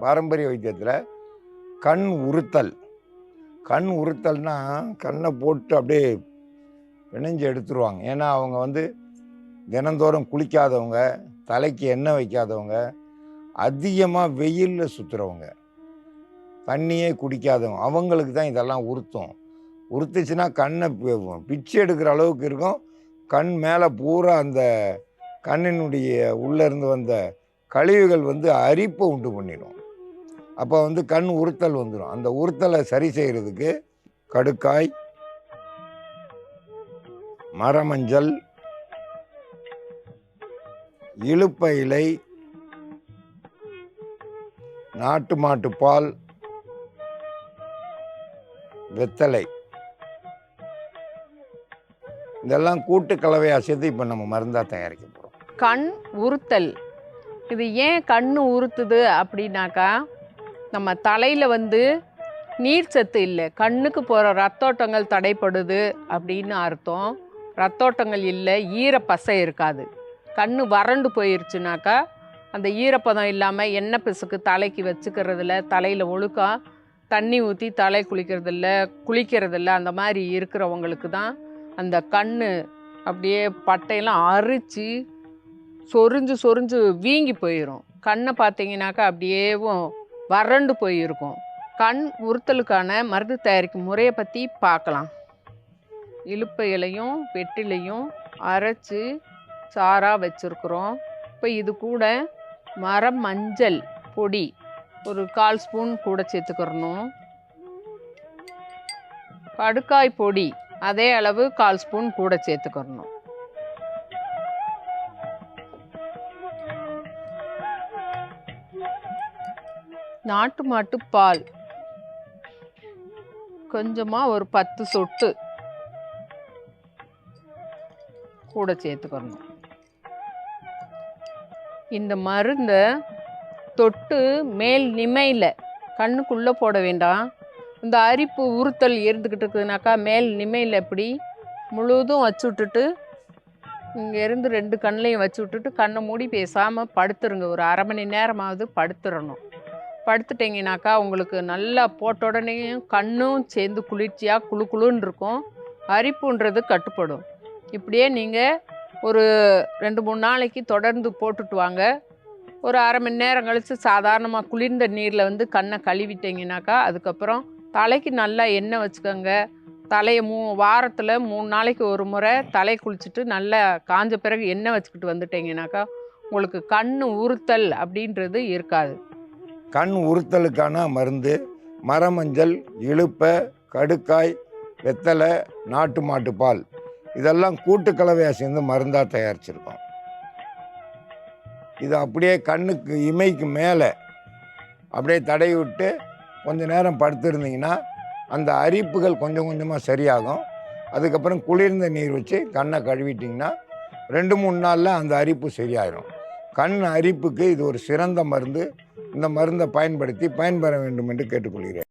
பாரம்பரிய வைத்தியத்தில் கண் உறுத்தல். கண் உறுத்தல்னா கண்ணை போட்டு அப்படியே பிணைஞ்சு எடுத்துருவாங்க. ஏன்னா அவங்க வந்து தினந்தோறும் குளிக்காதவங்க தலைக்கு எண்ணெய் வைக்காதவங்க அதிகமாக வெயிலில் சுற்றுறவங்க தண்ணியே குடிக்காதவங்க. அவங்களுக்கு தான் இதெல்லாம் உறுத்தும். உறுத்துச்சுன்னா கண்ணை பிச்சு எடுக்கிற அளவுக்கு இருக்கும். கண் மேலே பூரா அந்த கண்ணினுடைய உள்ளேருந்து வந்த கழிவுகள் வந்து அரிப்பை உண்டு பண்ணிடும். அப்போ வந்து கண் உறுத்தல் வந்துடும் அந்த உறுத்தலை சரி செய்கிறதுக்கு கடுக்காய் மரமஞ்சள் இழுப்ப இலை நாட்டு மாட்டு பால் வெத்தலை. இதெல்லாம் கூட்டு கலவையாக சேர்த்து இப்போ நம்ம மருந்தாக தயாரிக்க போகிறோம் கண் உறுத்தல். இது ஏன் கண் உறுத்துது அப்படின்னாக்கா நம்ம தலையில் வந்து நீர் சத்து இல்லை. கண்ணுக்கு போகிற ரத்தோட்டங்கள் தடைப்படுது அப்படின்னு அர்த்தம். ரத்தோட்டங்கள் இல்லை ஈரப்பசை இருக்காது. கண் வறண்டு போயிருச்சுனாக்கா அந்த ஈரப்பதம் இல்லாமல் எண்ணெய் பிசுக்கு தலைக்கு வச்சுக்கிறதுல தலையில் ஒழுக்கா தண்ணி ஊற்றி தலை குளிக்கிறதில்ல குளிக்கிறதில்ல அந்த மாதிரி இருக்கிறவங்களுக்கு தான் அந்த கண் அப்படியே பட்டையெல்லாம் அரித்து சொரிஞ்சு சொரிஞ்சு வீங்கி போயிடும் கண்ணை பார்த்தீங்கன்னாக்கா அப்படியேவும் வறண்டு போயிருக்கும். கண் உறுத்தலுக்கான மருந்து தயாரிக்கும் முறையை பற்றி பார்க்கலாம் இலுப்பை இலையும் வெட்டிலையும் அரைச்சி சாராக வச்சுருக்குறோம். இப்போ இது கூட மரம் மஞ்சள் பொடி ஒரு கால் ஸ்பூன் கூட சேர்த்துக்கிறணும். கடுக்காய் பொடி அதே அளவு கால் ஸ்பூன் கூட சேர்த்துக்கிறணும். நாட்டு மாட்டு பால். கொஞ்சமாக ஒரு பத்து சொட்டு. கூட சேர்த்துக்கணும். இந்த மருந்தை தொட்டு மேல் நிமையில் கண்ணுக்குள்ளே போட வேண்டாம். இந்த அரிப்பு உறுத்தல் இருந்துக்கிட்டு இருக்குதுனாக்கா மேல் நிமையில் எப்படி முழுவதும் வச்சு விட்டுட்டு இங்கேருந்து ரெண்டு கண்ணையும் வச்சு விட்டுட்டு கண்ணை மூடி பேசாமல் படுத்துருங்க. ஒரு அரை மணி நேரமாவது படுத்துடணும் படுத்துட்டிங்கனாக்கா உங்களுக்கு நல்லா போட்ட உடனேயும் கண்ணும் சேர்ந்து குளிர்ச்சியாக குளு குளுன்னு இருக்கும். அரிப்புன்றது கட்டுப்படும். இப்படியே நீங்கள் ஒரு ரெண்டு மூணு நாளைக்கு தொடர்ந்து போட்டுட்டு வாங்க. ஒரு அரை மணி நேரம் கழித்து சாதாரணமாக குளிர்ந்த நீரில் வந்து கண்ணை கழுவிட்டிங்கனாக்கா அதுக்கப்புறம் தலைக்கு நல்லா எண்ணெய் வச்சுக்கோங்க. தலையை மூ வாரத்தில் மூணு நாளைக்கு ஒரு முறை தலை குளிச்சுட்டு நல்லா காஞ்ச பிறகு எண்ணெய் வச்சுக்கிட்டு வந்துட்டிங்கனாக்கா உங்களுக்கு கண் உறுத்தல் அப்படின்றது இருக்காது. கண் உறுத்தலுக்கான மருந்து மரமஞ்சள் இழுப்பை கடுக்காய் வெத்தலை நாட்டு மாட்டு பால். இதெல்லாம் கூட்டுக்கலவையாக சேர்ந்து மருந்தாக தயாரிச்சிருக்கோம். இது அப்படியே கண்ணுக்கு இமைக்கு மேலே அப்படியே தடவி விட்டு கொஞ்ச நேரம் படுத்திருந்தீங்கன்னா அந்த அரிப்புகள் கொஞ்சம் கொஞ்சமாக சரியாகும். அதுக்கப்புறம் குளிர்ந்த நீர் வச்சு கண்ணை கழுவிட்டிங்கன்னா ரெண்டு மூணு நாளில் அந்த அரிப்பு சரியாயிடும் கண் அரிப்புக்கு இது ஒரு சிறந்த மருந்து. இந்த மருந்தை பயன்படுத்தி பயன்பெற வேண்டும் என்று கேட்டுக்கொள்கிறேன்.